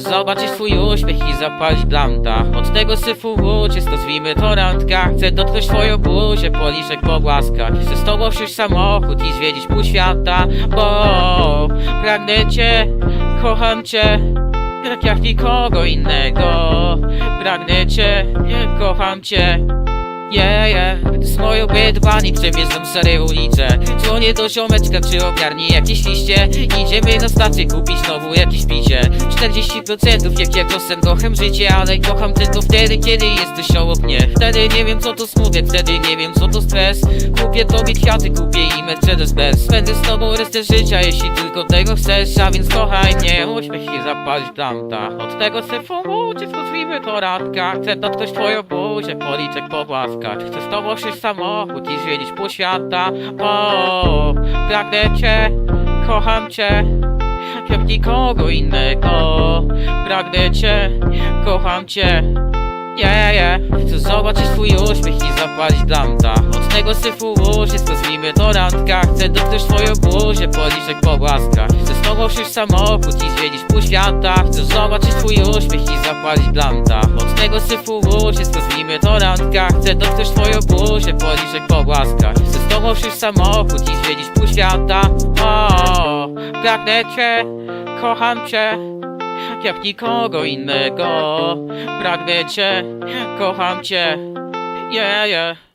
zobaczyć twój uśmiech i zapalić blanta. Od tego syfu łucie stosujmy to randka. Chcę dotknąć twoją buzię, policzek po łaskach Chcę z tobą wsiąść samochód i zwiedzić pół świata. Bo pragnę cię, kocham cię tak jak nikogo innego. Pragnę cię, kocham cię Yeah, yeah. Z moją bydłani przemierzam szare ulice. Dzwonię do ziomeczka, czy ogarnie jakieś liście. Idziemy na stację kupić znowu jakieś picie. 40% jak ja głosem kocham życie Ale kocham tylko wtedy, kiedy jesteś obok mnie. Wtedy nie wiem co to smutek, wtedy nie wiem co to stres. Kupię tobie kwiaty, kupię i Mercedes Benz. Spędzę z tobą resztę życia, jeśli tylko tego chcesz. A więc kochaj mnie, uśmiech i zapalić planta Od tego syfu łucie skutwimy to radka. Chcę dotknąć twoją buzię, policzek po łaskach Chcę z tobą w samochód i zwiedzić pół świata O, pragnę cię, kocham cię jak nikogo innego. Pragnę cię, kocham cię. Yeah, yeah Chcę zobaczyć twój uśmiech i zapalić blanta. Od tego syfu łudzie stosujmy do randka. Chcę dotknąć twoją buzię, policzek po łaskach Chcę z tobą wsiąść samochód i zwiedzić pół świata Chcę zobaczyć twój uśmiech i zapalić blanta. Od tego syfu łudzie stosujmy do randka. Chcę dotknąć twoją buzię, policzek po łaskach Chcę z tobą wsiąść samochód i zwiedzić pół świata. O, pragnę cię, kocham cię jak nikogo innego. Pragnę cię, kocham cię. Yeah, yeah